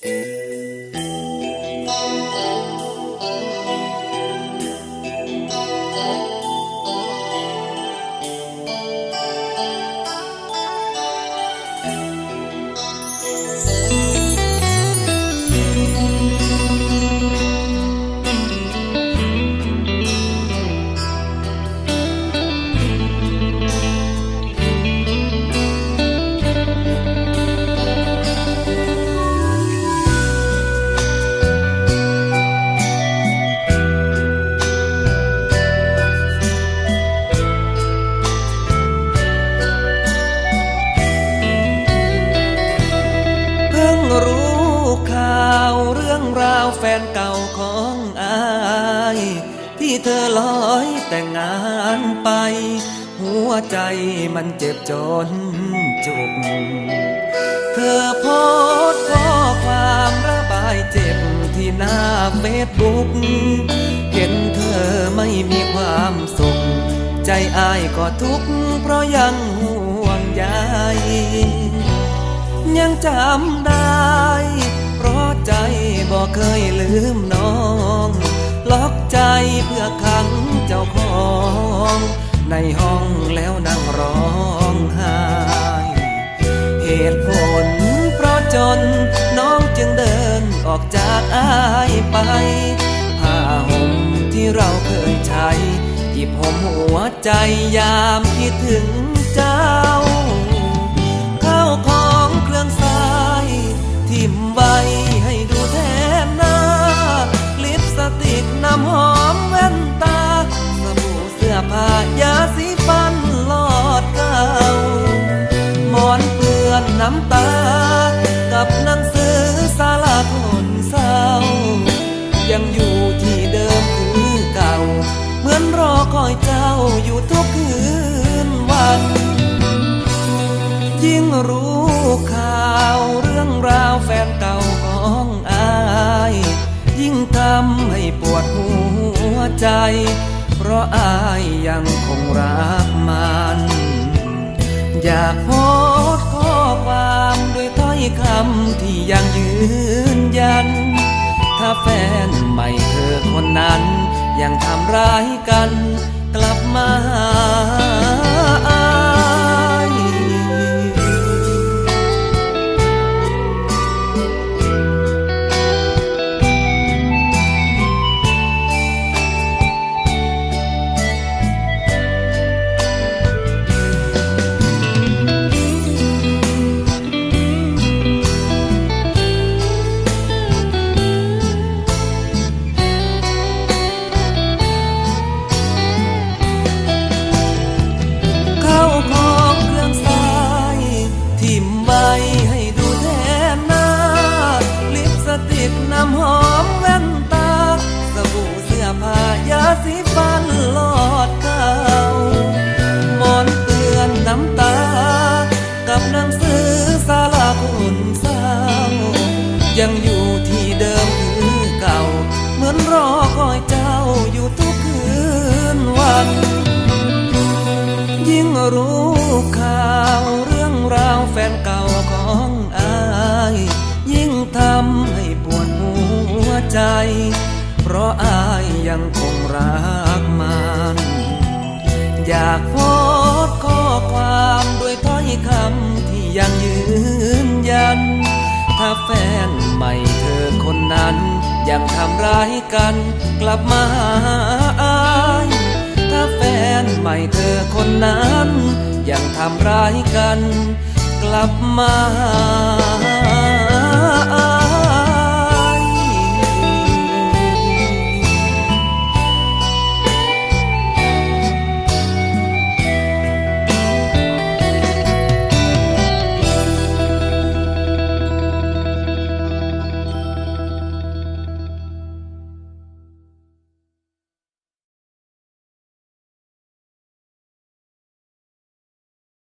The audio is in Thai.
เแฟนเก่าของอายที่เธอลอยแต่งงานไป หัวใจมันเจ็บจนจุก เธอโพสข้อความระบายเจ็บที่หน้าเฟซบุ๊กเห็นเธอไม่มีความสุข ใจอายก็ทุกข์เพราะยังห่วงใยยังจำได้ บอเคยลืมน้อง ล็อกใจเพื่อขังเจ้าของ ในห้องแล้วนั่งร้องไห้ เหตุผลเพราะจนน้องจึงเดินออกจากอายไปผ้าห่มที่เราเคยใช้หยิบห่มหัวใจยามคิดถึงเจ้า ผ้ายาสีฟันหลอดเก่าหมอนเปื้อนน้ำตา กับหนังสือสาระคนเศร้า ยังอยู่ที่เดิมคือเก่า เหมือนรอคอยเจ้าอยู่ทุกคืนวัน ยิ่งรู้ข่าวเรื่องราวแฟนเก่าของอาย ยิ่งทำให้ปวดหัวใจ เพราะอายยังคงรักมัน อยากโพสข้อความด้วยถ้อยคำที่ยังยืนยัน ถ้าแฟนใหม่เธอคนนั้น ยังทำร้ายกันกลับมาหา ทิมใบให้ดูแทนหน้า ลิปสติกน้ำหอมแว่นตา สบู่เสื้อผ้ายาสีฟันหลอดเก่าหมอนเตือนน้ำตา กับหนังสือสาระคนเศร้า ยังอยู่ที่เดิมคือเก่า เหมือนรอคอยเจ้าอยู่ทุกคืนวัน ยิ่งรู้ข่าว รื่องราวแฟนเก่าของอาย ยิ่งทำให้ปวดหัวใจ เพราะอายยังคงรักมัน อยากโพสข้อความด้วยถ้อยคำที่ยังยืนยัน ถ้าแฟนใหม่เธอคนนั้น ยังทำร้ายกันกลับมาามร้ายกัน กลับมา